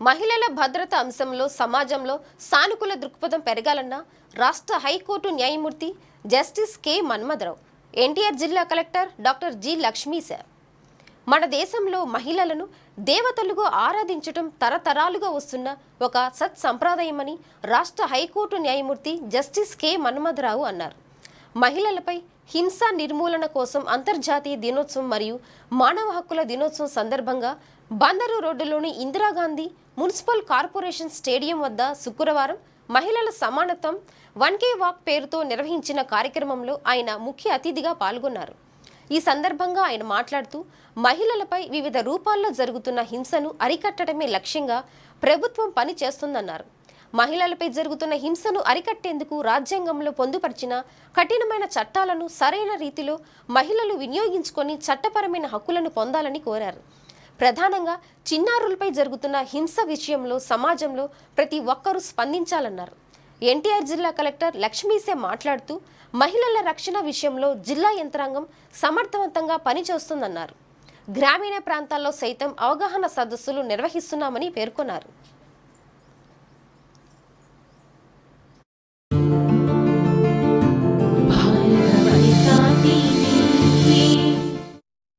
మహిళల భద్రత అంశంలో సమాజంలో సానుకూల దృక్పథం పెరగాలన్న రాష్ట్ర హైకోర్టు న్యాయమూర్తి జస్టిస్ కె మన్మధరావు ఎన్టీఆర్ జిల్లా కలెక్టర్ డాక్టర్ జి లక్ష్మీ మన దేశంలో మహిళలను దేవతలుగా ఆరాధించటం తరతరాలుగా వస్తున్న ఒక సత్ సంప్రదాయమని రాష్ట్ర హైకోర్టు న్యాయమూర్తి జస్టిస్ కె మన్మధరావు అన్నారు. మహిళలపై హింస నిర్మూలన కోసం అంతర్జాతీయ దినోత్సవం మరియు మానవ హక్కుల దినోత్సవం సందర్భంగా బందరు రోడ్డులోని ఇందిరాగాంధీ మున్సిపల్ కార్పొరేషన్ స్టేడియం వద్ద శుక్రవారం మహిళల సమానత్వం వన్ కే వాక్ పేరుతో నిర్వహించిన కార్యక్రమంలో ఆయన ముఖ్య అతిథిగా పాల్గొన్నారు. ఈ సందర్భంగా ఆయన మాట్లాడుతూ మహిళలపై వివిధ రూపాల్లో జరుగుతున్న హింసను అరికట్టడమే లక్ష్యంగా ప్రభుత్వం పని చేస్తుందన్నారు మహిళలపై జరుగుతున్న హింసను అరికట్టేందుకు రాజ్యాంగంలో పొందుపరిచిన కఠినమైన చట్టాలను సరైన రీతిలో మహిళలు వినియోగించుకొని చట్టపరమైన హక్కులను పొందాలని కోరారు. ప్రధానంగా చిన్నారులపై జరుగుతున్న హింస విషయంలో సమాజంలో ప్రతి ఒక్కరూ స్పందించాలన్నారు. ఎన్టీఆర్ జిల్లా కలెక్టర్ లక్ష్మీసే మాట్లాడుతూ మహిళల రక్షణ విషయంలో జిల్లా యంత్రాంగం సమర్థవంతంగా పనిచేస్తుందన్నారు. గ్రామీణ ప్రాంతాల్లో సైతం అవగాహన సదస్సులు నిర్వహిస్తున్నామని పేర్కొన్నారు.